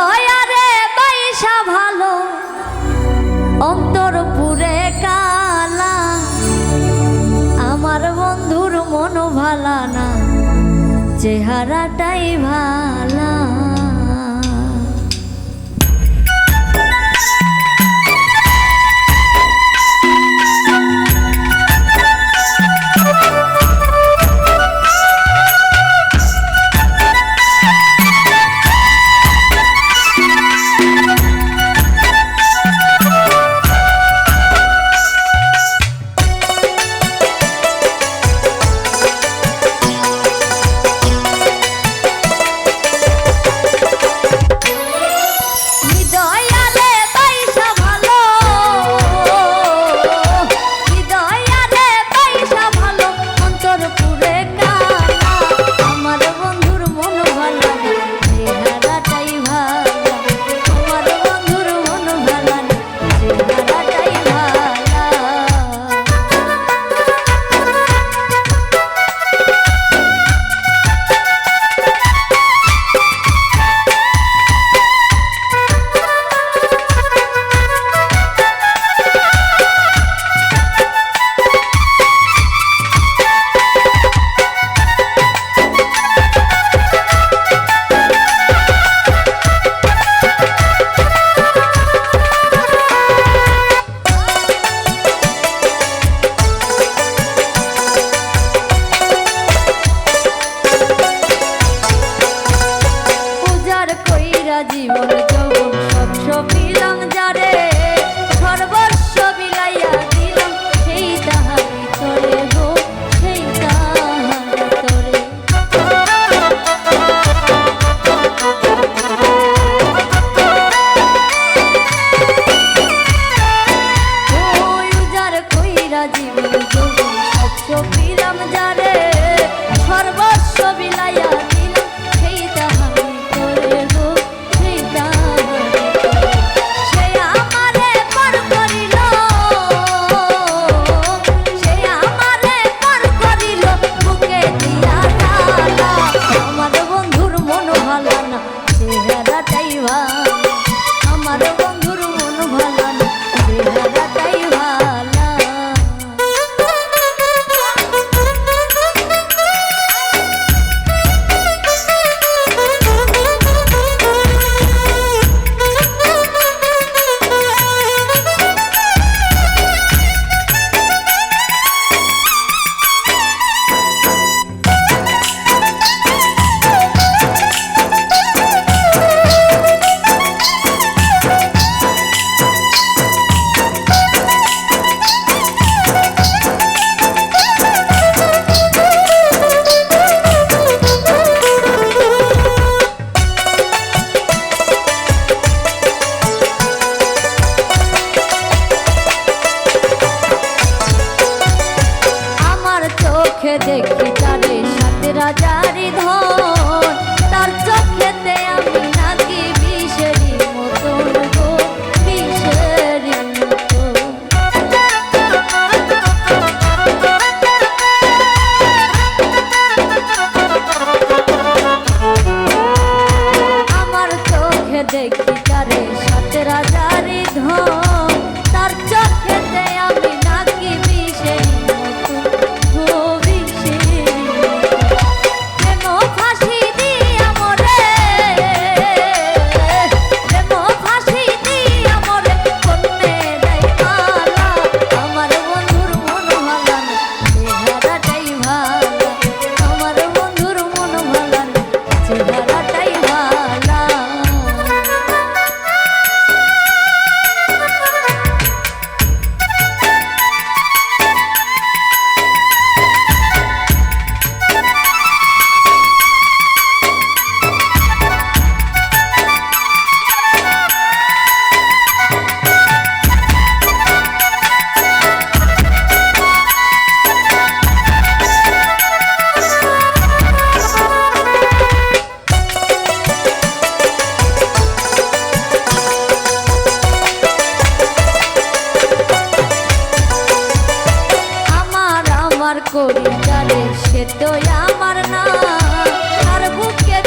দয়ারে বাইসা ভালো। অন্তর পুরে কালা। আমার বন্ধুর মন ভালা না। চেহারাটাই ভালো। সর্বস্ব বিলাইয়া চোখে দেখি তারে সাথে রাজারি ধর আমার করি সে তো আমার না। আর বুকের